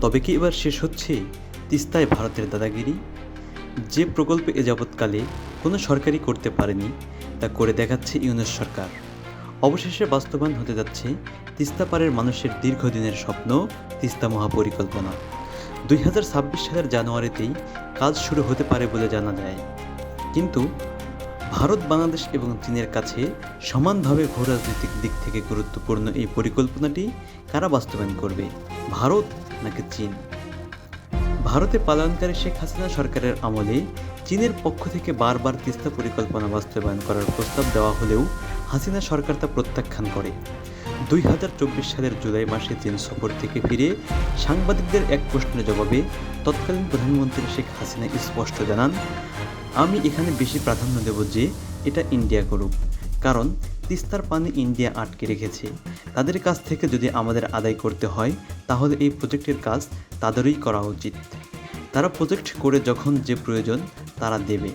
তবে কি এবার শেষ হচ্ছে তিস্তায় ভারতের দাদাগিরি? যে প্রকল্প এ যাবৎকালে কোনো সরকারই করতে পারেনি, তা করে দেখাচ্ছে ইউনেস সরকার। অবশেষে বাস্তবায়ন হতে যাচ্ছে তিস্তা পাড়ের মানুষের দীর্ঘদিনের স্বপ্ন তিস্তা মহাপরিকল্পনা। দুই হাজার ছাব্বিশ সালের জানুয়ারিতেই কাজ শুরু হতে পারে বলে জানা যায়। কিন্তু ভারত, বাংলাদেশ এবং চীনের কাছে সমানভাবে ভূরাজনৈতিক দিক থেকে গুরুত্বপূর্ণ এই পরিকল্পনাটি কারা বাস্তবায়ন করবে? ভারত নাকি চীন। ভারতে পালনকারী শেখ হাসিনা সরকারের আমলে চীনের পক্ষ থেকে বারবার তিস্তা পরিকল্পনা বাস্তবায়ন করার প্রস্তাব দেওয়া হলেও হাসিনা সরকার তা প্রত্যাখ্যান করে। দুই হাজার চব্বিশ সালের জুলাই মাসে চীন সফর থেকে ফিরে সাংবাদিকদের এক প্রশ্নের জবাবে তৎকালীন প্রধানমন্ত্রী শেখ হাসিনা স্পষ্ট জানান, আমি এখানে বেশি প্রাধান্য দেব যে এটা ইন্ডিয়া করুক, কারণ তিস্তার পানি ইন্ডিয়া আটকে রেখেছে। তাদের কাছ থেকে যদি আমাদের আদায় করতে হয় তাহলে এই প্রজেক্টের কাজ তাদেরই করা উচিত। তারা প্রজেক্ট করে যখন যে প্রয়োজন, তারা দেবে।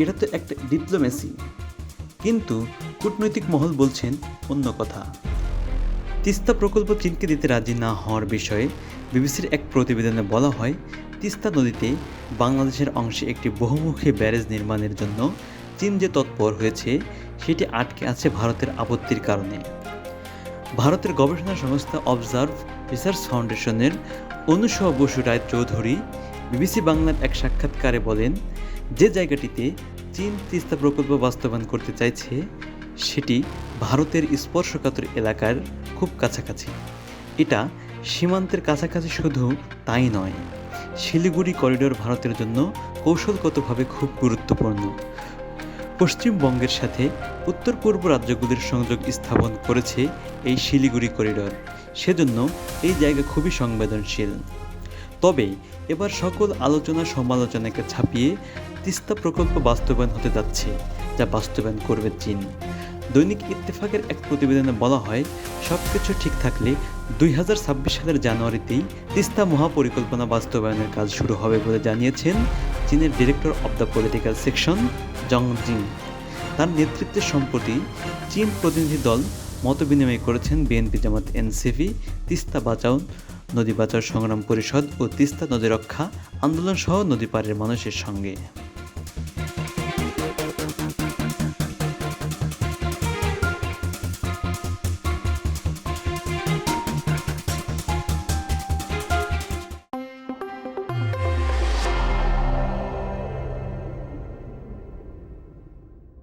এটা তো একটা ডিপ্লোমেসি কিন্তু কূটনৈতিক মহল বলছেন অন্য কথা। তিস্তা প্রকল্প চীনকে দিতে রাজি না হওয়ার বিষয়ে বিবিসির এক প্রতিবেদনে বলা হয়, তিস্তা নদীতে বাংলাদেশের অংশে একটি বহুমুখী ব্যারেজ নির্মাণের জন্য চীন যে তৎপর হয়েছে, সেটি আটকে আছে ভারতের আপত্তির কারণে। ভারতের গবেষণা সংস্থা অবজার্ভ রিসার্চ ফাউন্ডেশনের অনুসহ বসু রায় চৌধুরী বিবিসি বাংলার এক সাক্ষাৎকারে বলেন, যে জায়গাটিতে চীন তিস্তা প্রকল্প বাস্তবায়ন করতে চাইছে, সেটি ভারতের স্পর্শকাতর এলাকার খুব কাছাকাছি। এটা সীমান্তের কাছাকাছি শুধু তাই নয়, শিলিগুড়ি করিডোর ভারতের জন্য কৌশলগতভাবে খুব গুরুত্বপূর্ণ। পশ্চিমবঙ্গের সাথে উত্তর পূর্ব রাজ্যগুলির সংযোগ স্থাপন করেছে এই শিলিগুড়ি করিডোর। সেজন্য এই জায়গা খুবই সংবেদনশীল। তবে এবার সকল আলোচনা সমালোচনাকে ছাপিয়ে তিস্তা প্রকল্প বাস্তবায়ন হতে যাচ্ছে, যা বাস্তবায়ন করবে চীন। দৈনিক ইত্তেফাকের এক প্রতিবেদনে বলা হয় সব কিছু ঠিক থাকলে দুই হাজার ছাব্বিশ সালের জানুয়ারিতেই তিস্তা মহাপরিকল্পনা বাস্তবায়নের কাজ শুরু হবে বলে জানিয়েছেন চীনের director of the political section Zhang Jing তার নেতৃত্বে সম্প্রতি চীন প্রতিনিধি দল মতবিনিময় করেছেন বিএনপি জামাত এনসিপি, তিস্তা বাঁচাও নদী বাঁচাও সংগ্রাম পরিষদ ও তিস্তা নদী রক্ষা আন্দোলন সহ নদী পাড়ের মানুষের সঙ্গে।